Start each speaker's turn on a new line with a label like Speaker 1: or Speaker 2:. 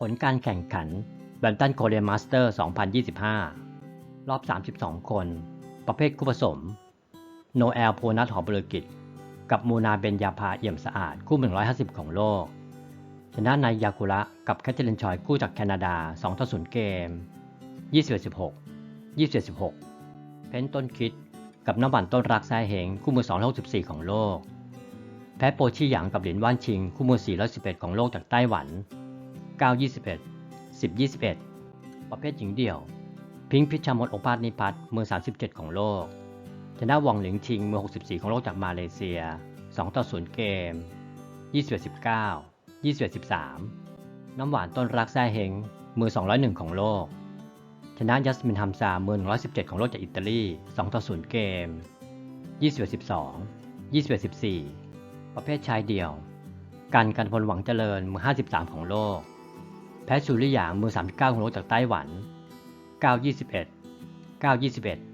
Speaker 1: ผลการแข่งขันแบมตันโคเรียนมาสเตอร์ 2025 รอบ 32 คน ประเภทคู่ผสม โนแอลโพนัทหอบเบลกิจ กับมูนาเบนยาพาเอี่ยมสะอาด คู่ 150 ของโลก ชนะนายยากุระกับแคทเธอรีนชอยคู่จากแคนาดา 2 ต่อ 0 เกม 21-16 21-16 เพนต้นคิดกับน้ำหวานต้นรักแซ่เหงคู่มือ 264 ของโลก แพ้โปชี่หยางกับเหรียญว่านชิง คู่มือ411ของโลกจากไต้หวัน 9-21 10-21 ประเภทหญิงเดี่ยว พิงพิชามดโอภาสนิพัฒน์มือ 37 ของโลก ชนะวองหลิงชิงมือ 64 ของโลกจากมาเลเซีย 2 ต่อ 0 เกม 21-19 21-13 น้ำหวานต้นรักแซ่เฮงมือ 201 ของโลก ชนะยัสมินฮัมซามือ 117 ของโลกจากอิตาลี 2 ต่อ 0 เกม 21-12 21-14 ประเภทชายเดี่ยว กันกันพลหวังเจริญมือ 53 ของโลก แพ้ชูริหยางมือ39ของโลกจากไต้หวัน 9-21 9-21